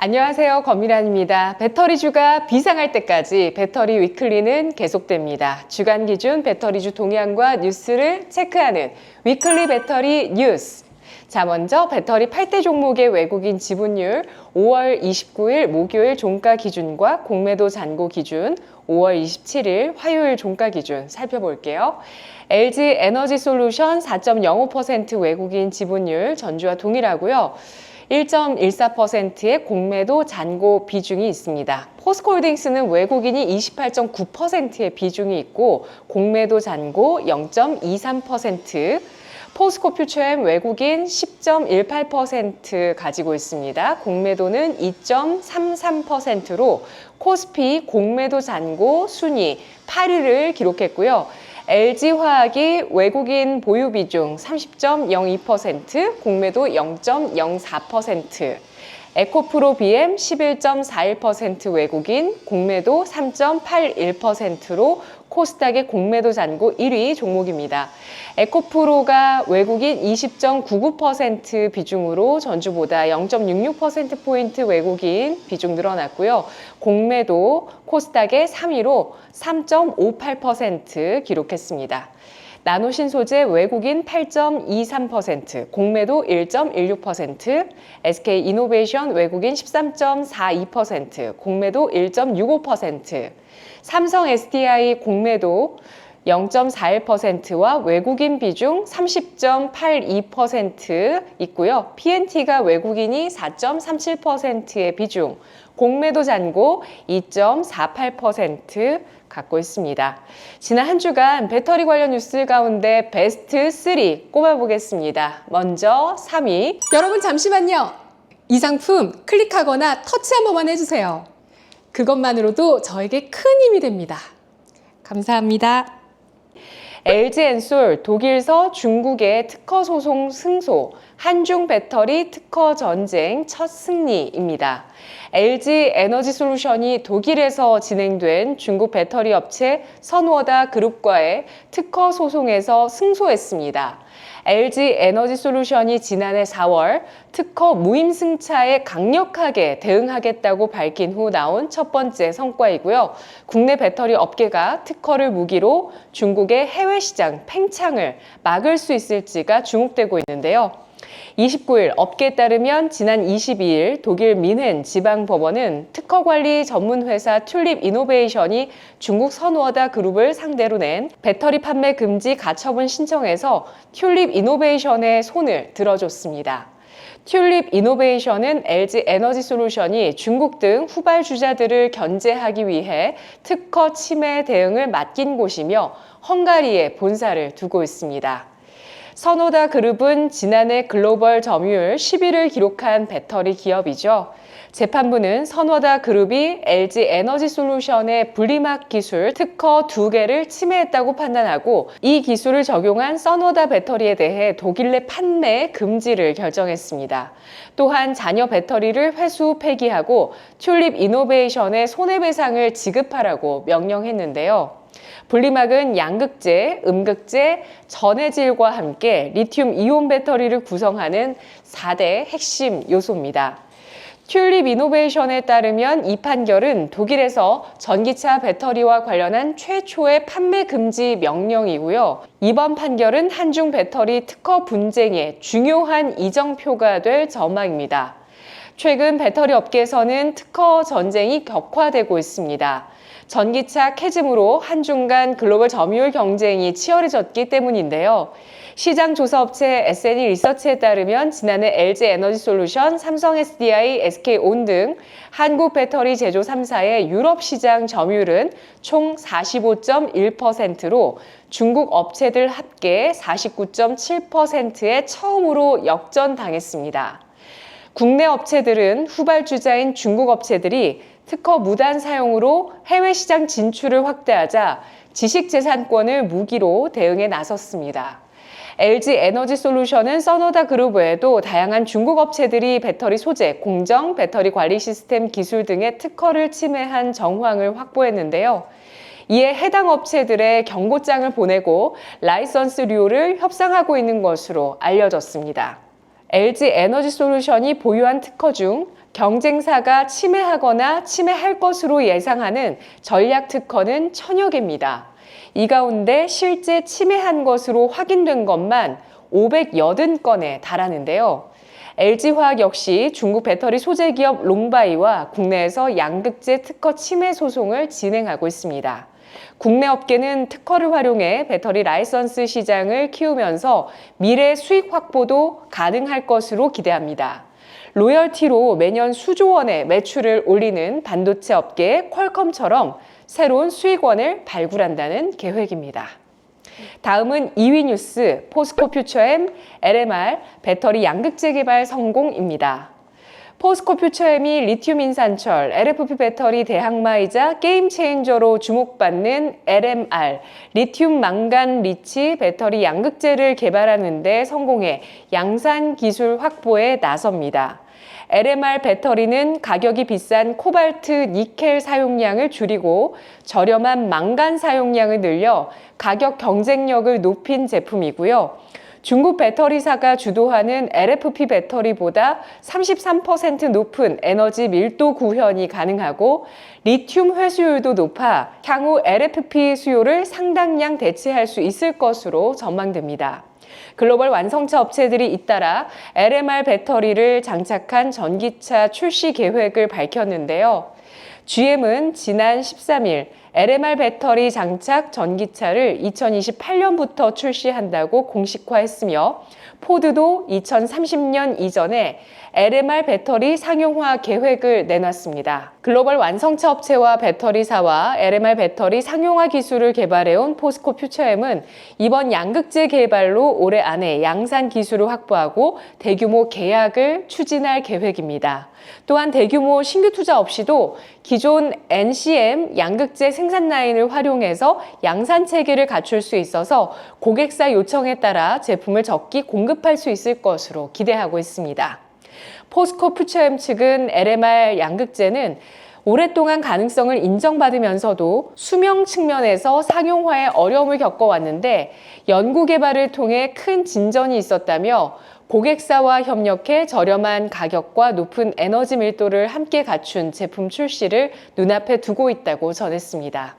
안녕하세요. 권미란입니다. 배터리주가 비상할 때까지 배터리 위클리는 계속됩니다. 주간 기준 배터리주 동향과 뉴스를 체크하는 위클리 배터리 뉴스. 자, 먼저 배터리 8대 종목의 외국인 지분율 5월 29일 목요일 종가 기준과 공매도 잔고 기준 5월 27일 화요일 종가 기준 살펴볼게요. LG 에너지 솔루션 4.05% 외국인 지분율 전주와 동일하고요. 1.14%의 공매도 잔고 비중이 있습니다. 포스코홀딩스는 외국인이 28.9%의 비중이 있고 공매도 잔고 0.23%, 포스코 퓨처엠 외국인 10.18% 가지고 있습니다. 공매도는 2.33%로 코스피 공매도 잔고 순위 8위를 기록했고요. LG화학이 외국인 보유 비중 30.02%, 공매도 0.04%, 에코프로 BM 11.41% 외국인, 공매도 3.81%로 코스닥의 공매도 잔고 1위 종목입니다. 에코프로가 외국인 20.99% 비중으로 전주보다 0.66%포인트 외국인 비중 늘어났고요. 공매도 코스닥의 3위로 3.58% 기록했습니다. 나노신 소재 외국인 8.23%, 공매도 1.16%, SK 이노베이션 외국인 13.42%, 공매도 1.65%, 삼성 SDI 공매도 0.41%와 외국인 비중 30.82% 있고요. PNT가 외국인이 4.37%의 비중, 공매도 잔고 2.48% 갖고 있습니다. 지난 한 주간 배터리 관련 뉴스 가운데 베스트 3 꼽아보겠습니다. 먼저 3위. 여러분 잠시만요. 이 상품 클릭하거나 터치 한 번만 해주세요. 그것만으로도 저에게 큰 힘이 됩니다. 감사합니다. LG 엔솔 독일서 중국의 특허 소송 승소 한중 배터리 특허 전쟁 첫 승리입니다. LG 에너지 솔루션이 독일에서 진행된 중국 배터리 업체 선워다 그룹과의 특허 소송에서 승소했습니다. LG 에너지 솔루션이 지난해 4월 특허 무임 승차에 강력하게 대응하겠다고 밝힌 후 나온 첫 번째 성과이고요. 국내 배터리 업계가 특허를 무기로 중국의 해외 시장 팽창을 막을 수 있을지가 주목되고 있는데요. 29일 업계에 따르면 지난 22일 독일 민헨 지방법원은 특허관리 전문회사 튤립 이노베이션이 중국 선워다 그룹을 상대로 낸 배터리 판매 금지 가처분 신청에서 튤립 이노베이션의 손을 들어줬습니다. 튤립 이노베이션은 LG 에너지 솔루션이 중국 등 후발주자들을 견제하기 위해 특허 침해 대응을 맡긴 곳이며 헝가리에 본사를 두고 있습니다. 선호다 그룹은 지난해 글로벌 점유율 10위를 기록한 배터리 기업이죠. 재판부는 선호다 그룹이 LG 에너지 솔루션의 분리막 기술 특허 두 개를 침해했다고 판단하고 이 기술을 적용한 선호다 배터리에 대해 독일 내 판매 금지를 결정했습니다. 또한 잔여 배터리를 회수 폐기하고 튤립 이노베이션의 손해배상을 지급하라고 명령했는데요. 분리막은 양극재, 음극재, 전해질과 함께 리튬 이온 배터리를 구성하는 4대 핵심 요소입니다. 튤립 이노베이션에 따르면 이 판결은 독일에서 전기차 배터리와 관련한 최초의 판매 금지 명령이고요. 이번 판결은 한중 배터리 특허 분쟁의 중요한 이정표가 될 전망입니다. 최근 배터리 업계에서는 특허 전쟁이 격화되고 있습니다. 전기차 캐즘으로 한중 간 글로벌 점유율 경쟁이 치열해졌기 때문인데요. 시장 조사 업체 SNE 리서치에 따르면 지난해 LG 에너지 솔루션, 삼성 SDI, SK 온 등 한국 배터리 제조 3사의 유럽 시장 점유율은 총 45.1%로 중국 업체들 합계 49.7%에 처음으로 역전당했습니다. 국내 업체들은 후발주자인 중국 업체들이 특허 무단 사용으로 해외 시장 진출을 확대하자 지식재산권을 무기로 대응에 나섰습니다. LG 에너지 솔루션은 써너다 그룹 외에도 다양한 중국 업체들이 배터리 소재, 공정, 배터리 관리 시스템 기술 등의 특허를 침해한 정황을 확보했는데요. 이에 해당 업체들의 경고장을 보내고 라이선스료를 협상하고 있는 것으로 알려졌습니다. LG 에너지 솔루션이 보유한 특허 중 경쟁사가 침해하거나 침해할 것으로 예상하는 전략 특허는 천여 개입니다. 이 가운데 실제 침해한 것으로 확인된 것만 580건에 달하는데요. LG화학 역시 중국 배터리 소재 기업 롱바이와 국내에서 양극재 특허 침해 소송을 진행하고 있습니다. 국내 업계는 특허를 활용해 배터리 라이선스 시장을 키우면서 미래 수익 확보도 가능할 것으로 기대합니다. 로열티로 매년 수조 원의 매출을 올리는 반도체 업계 퀄컴처럼 새로운 수익원을 발굴한다는 계획입니다. 다음은 2위 뉴스 포스코 퓨처엠 LMR 배터리 양극재 개발 성공입니다. 포스코 퓨처엠이 리튬 인산철 LFP 배터리 대항마이자 게임 체인저로 주목받는 LMR 리튬 망간 리치 배터리 양극재를 개발하는 데 성공해 양산 기술 확보에 나섭니다. LMR 배터리는 가격이 비싼 코발트, 니켈 사용량을 줄이고 저렴한 망간 사용량을 늘려 가격 경쟁력을 높인 제품이고요. 중국 배터리사가 주도하는 LFP 배터리보다 33% 높은 에너지 밀도 구현이 가능하고 리튬 회수율도 높아 향후 LFP 수요를 상당량 대체할 수 있을 것으로 전망됩니다. 글로벌 완성차 업체들이 잇따라 LMR 배터리를 장착한 전기차 출시 계획을 밝혔는데요. GM은 지난 13일 LMR 배터리 장착 전기차를 2028년부터 출시한다고 공식화했으며 포드도 2030년 이전에 LMR 배터리 상용화 계획을 내놨습니다. 글로벌 완성차 업체와 배터리사와 LMR 배터리 상용화 기술을 개발해온 포스코 퓨처엠은 이번 양극재 개발로 올해 안에 양산 기술을 확보하고 대규모 계약을 추진할 계획입니다. 또한 대규모 신규 투자 없이도 기존 NCM 양극재 생산 라인을 활용해서 양산 체계를 갖출 수 있어서 고객사 요청에 따라 제품을 적기 공급할 수 있을 것으로 기대하고 있습니다. 포스코 퓨처엠 측은 LMR 양극재는 오랫동안 가능성을 인정받으면서도 수명 측면에서 상용화에 어려움을 겪어왔는데 연구 개발을 통해 큰 진전이 있었다며 고객사와 협력해 저렴한 가격과 높은 에너지 밀도를 함께 갖춘 제품 출시를 눈앞에 두고 있다고 전했습니다.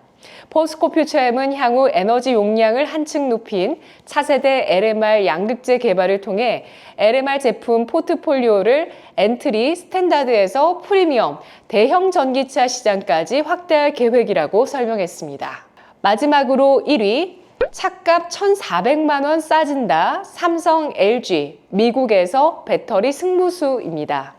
포스코 퓨처엠은 향후 에너지 용량을 한층 높인 차세대 LMR 양극재 개발을 통해 LMR 제품 포트폴리오를 엔트리, 스탠다드에서 프리미엄, 대형 전기차 시장까지 확대할 계획이라고 설명했습니다. 마지막으로 1위 차값 1,400만 원 싸진다. 삼성, LG, 미국에서 배터리 승부수입니다.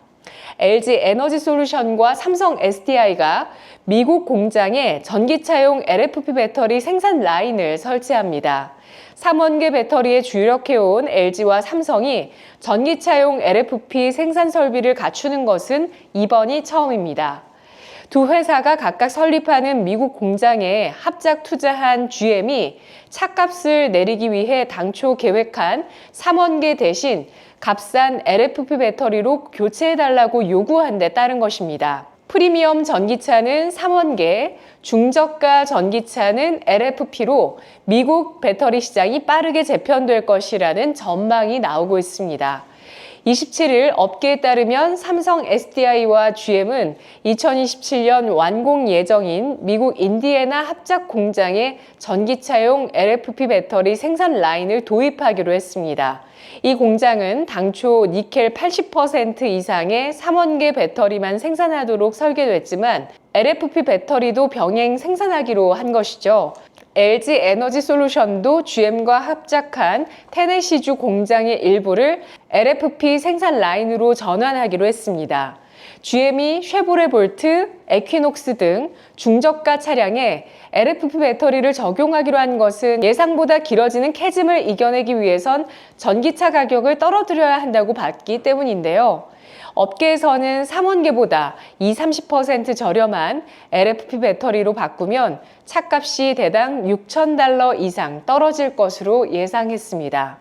LG 에너지 솔루션과 삼성 SDI가 미국 공장에 전기차용 LFP 배터리 생산 라인을 설치합니다. 3원계 배터리에 주력해온 LG와 삼성이 전기차용 LFP 생산 설비를 갖추는 것은 이번이 처음입니다. 두 회사가 각각 설립하는 미국 공장에 합작 투자한 GM이 차값을 내리기 위해 당초 계획한 3원계 대신 값싼 LFP 배터리로 교체해달라고 요구한 데 따른 것입니다. 프리미엄 전기차는 3원계, 중저가 전기차는 LFP로 미국 배터리 시장이 빠르게 재편될 것이라는 전망이 나오고 있습니다. 27일 업계에 따르면 삼성 SDI와 GM은 2027년 완공 예정인 미국 인디애나 합작 공장에 전기차용 LFP 배터리 생산 라인을 도입하기로 했습니다. 이 공장은 당초 니켈 80% 이상의 3원계 배터리만 생산하도록 설계됐지만 LFP 배터리도 병행 생산하기로 한 것이죠. LG 에너지 솔루션도 GM과 합작한 테네시주 공장의 일부를 LFP 생산 라인으로 전환하기로 했습니다. GM이 쉐보레 볼트, 에퀴녹스 등 중저가 차량에 LFP 배터리를 적용하기로 한 것은 예상보다 길어지는 캐즘을 이겨내기 위해선 전기차 가격을 떨어뜨려야 한다고 봤기 때문인데요. 업계에서는 3원계보다 20-30% 저렴한 LFP 배터리로 바꾸면 차값이 대당 6,000달러 이상 떨어질 것으로 예상했습니다.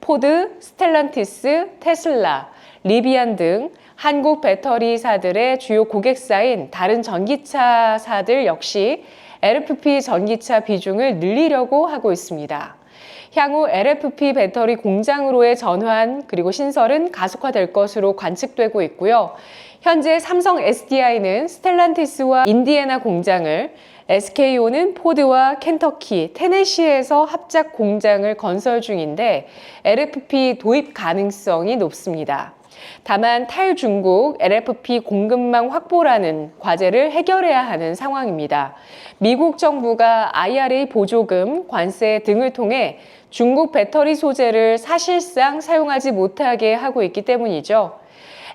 포드, 스텔란티스, 테슬라, 리비안 등 한국 배터리사들의 주요 고객사인 다른 전기차사들 역시 LFP 전기차 비중을 늘리려고 하고 있습니다. 향후 LFP 배터리 공장으로의 전환 그리고 신설은 가속화될 것으로 관측되고 있고요. 현재 삼성 SDI는 스텔란티스와 인디애나 공장을 SKO는 포드와 켄터키, 테네시에서 합작 공장을 건설 중인데 LFP 도입 가능성이 높습니다. 다만 탈중국 LFP 공급망 확보라는 과제를 해결해야 하는 상황입니다. 미국 정부가 IRA 보조금, 관세 등을 통해 중국 배터리 소재를 사실상 사용하지 못하게 하고 있기 때문이죠.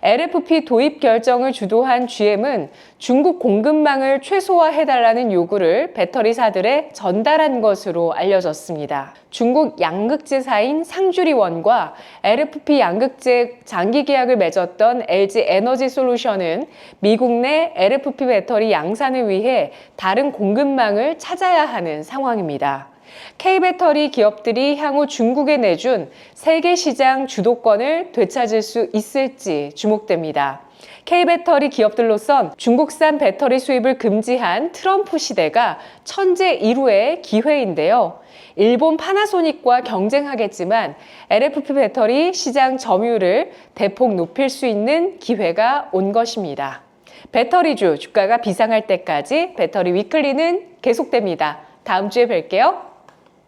LFP 도입 결정을 주도한 GM은 중국 공급망을 최소화해달라는 요구를 배터리사들에 전달한 것으로 알려졌습니다. 중국 양극재사인 상주리원과 LFP 양극재 장기 계약을 맺었던 LG 에너지 솔루션은 미국 내 LFP 배터리 양산을 위해 다른 공급망을 찾아야 하는 상황입니다. K배터리 기업들이 향후 중국에 내준 세계 시장 주도권을 되찾을 수 있을지 주목됩니다. K배터리 기업들로선 중국산 배터리 수입을 금지한 트럼프 시대가 천재 이루의 기회인데요. 일본 파나소닉과 경쟁하겠지만 LFP 배터리 시장 점유율을 대폭 높일 수 있는 기회가 온 것입니다. 배터리주 주가가 비상할 때까지 배터리 위클리는 계속됩니다. 다음 주에 뵐게요.